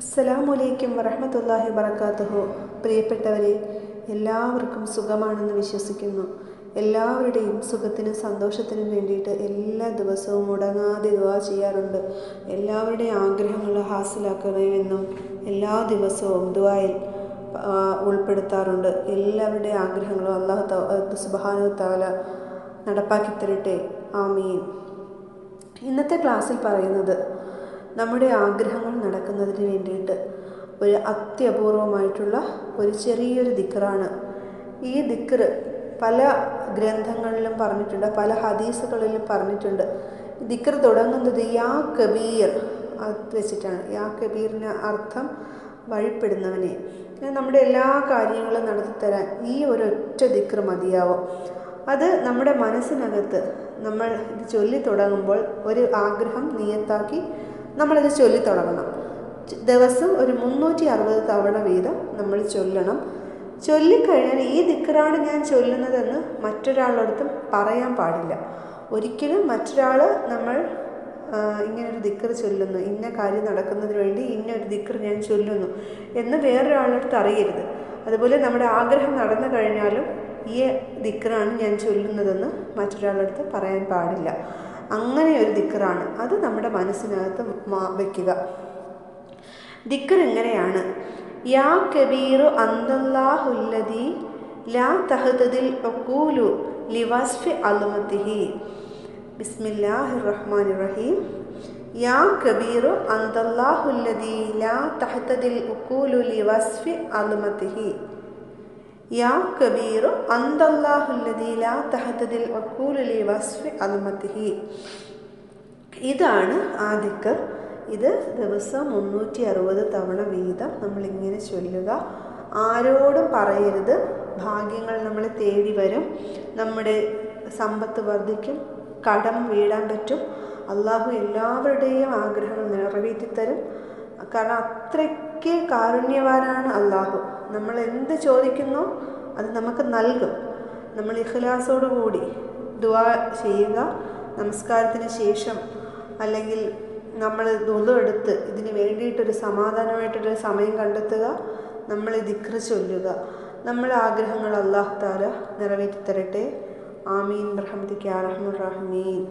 അസ്സലാമലൈക്കും വറഹമത്തല്ലാഹി വബർക്കാത്തുഹു പ്രിയപ്പെട്ടവരെ എല്ലാവർക്കും സുഖമാണെന്ന് വിശ്വസിക്കുന്നു. എല്ലാവരുടെയും സുഖത്തിനും സന്തോഷത്തിനും വേണ്ടിയിട്ട് എല്ലാ ദിവസവും മുടങ്ങാതെ ദുവാ ചെയ്യാറുണ്ട്. എല്ലാവരുടെയും ആഗ്രഹങ്ങൾ ഹാസിലാക്കണമെന്നും എല്ലാ ദിവസവും ദുവായിൽ ഉൾപ്പെടുത്താറുണ്ട്. എല്ലാവരുടെയും ആഗ്രഹങ്ങളും അള്ളാഹു സുബാനു താല നടപ്പാക്കി തരട്ടെ. ആമീൻ. ഇന്നത്തെ ക്ലാസ്സിൽ പറയുന്നത് നമ്മുടെ ആഗ്രഹങ്ങൾ നടക്കുന്നതിന് വേണ്ടിയിട്ട് ഒരു അത്യപൂർവമായിട്ടുള്ള ഒരു ചെറിയൊരു ദിക്കറാണ്. ഈ ദിക്കറ് പല ഗ്രന്ഥങ്ങളിലും പറഞ്ഞിട്ടുണ്ട് പല ഹദീസുകളിലും പറഞ്ഞിട്ടുണ്ട്. ദിക്കർ തുടങ്ങുന്നത് യാ കബീർ വെച്ചിട്ടാണ്. യാ കബീറിന് അർത്ഥം വഴിപ്പെടുന്നവനെ. നമ്മുടെ എല്ലാ കാര്യങ്ങളും നടത്തിത്തരാൻ ഈ ഒരൊറ്റ ദിക്കർ മതിയാവും. അത് നമ്മുടെ മനസ്സിനകത്ത് നമ്മൾ ഇത് ചൊല്ലി തുടങ്ങുമ്പോൾ ഒരു ആഗ്രഹം നിയത്താക്കി നമ്മളത് ചൊല്ലി തുടങ്ങണം. ദിവസം ഒരു മുന്നൂറ്റി അറുപത് തവണ വീതം നമ്മൾ ചൊല്ലണം. ചൊല്ലിക്കഴിഞ്ഞാൽ ഈ ദിക്കറാണ് ഞാൻ ചൊല്ലുന്നതെന്ന് മറ്റൊരാളടുത്തും പറയാൻ പാടില്ല. ഒരിക്കലും മറ്റൊരാൾ നമ്മൾ ഇങ്ങനൊരു ദിക്കർ ചൊല്ലുന്നു ഇന്ന കാര്യം നടക്കുന്നതിന് വേണ്ടി ഇന്നൊരു ദിക്കർ ഞാൻ ചൊല്ലുന്നു എന്ന് വേറൊരാളടുത്ത് അറിയരുത്. അതുപോലെ നമ്മുടെ ആഗ്രഹം നടന്നു കഴിഞ്ഞാലും ഈ ദിക്കറാണ് ഞാൻ ചൊല്ലുന്നതെന്ന് മറ്റൊരാളടുത്ത് പറയാൻ പാടില്ല. അങ്ങനെ ഒരു ദിക്കറാണ്. അത് നമ്മുടെ മനസ്സിനകത്ത് വെക്കുക. ദിക്കർ ഇങ്ങനെയാണ് യാ കബീറു അന്തല്ലാഹുല്ലതി ലാ തഹതദിൽ ഒക്കൂലു ലിവാസ്ഫി അലുമത്തിഹി ബിസ്മില്ലാഹി റഹ്മാൻ റഹീം യാ കബീറു അന്തല്ലാഹുല്ലതി ലാ തഹതദിൽ ഒക്കൂലു ലിവാസ്ഫി അലുമത്തിഹി യാ കബീറു അന്തല്ലാഹുല്ലതി ലാ തഹതദിൽ ഒക്കൂലു ലിവാസ്ഫി അലുമത്തിഹി ഇതാണ് ആ ദിക്കർ. ഇത് ദിവസം മുന്നൂറ്റി അറുപത് തവണ വീതം നമ്മളിങ്ങനെ ചൊല്ലുക. ആരോടും പറയരുത്. ഭാഗ്യങ്ങൾ നമ്മളെ തേടി വരും. നമ്മുടെ സമ്പത്ത് വർദ്ധിക്കും. കടം വീടാൻ പറ്റും. അള്ളാഹു എല്ലാവരുടെയും ആഗ്രഹങ്ങൾ നിറവേറ്റിത്തരും. കാരണം അത്രയ്ക്ക് കാരുണ്യവാനാണ് അള്ളാഹു. നമ്മൾ എന്ത് ചോദിക്കുന്നു അത് നമുക്ക് നൽകും. നമ്മൾ ഇഖ്ലാസോടുകൂടി ദുവാ ചെയ്യുക. നമസ്കാരത്തിന് ശേഷം അല്ലെങ്കിൽ നമ്മൾ ദുളു എടുത്ത് ഇതിന് വേണ്ടിയിട്ടൊരു സമാധാനമായിട്ടൊരു സമയം കണ്ടെത്തുക നമ്മൾ ദിക്ർ ചൊല്ലുക. നമ്മുടെ ആഗ്രഹങ്ങൾ അള്ളാഹു താല നിറവേറ്റി തരട്ടെ ആമീൻ റഹ്മത്തിക്ക് റഹ്മുർ റഹ്മീൻ.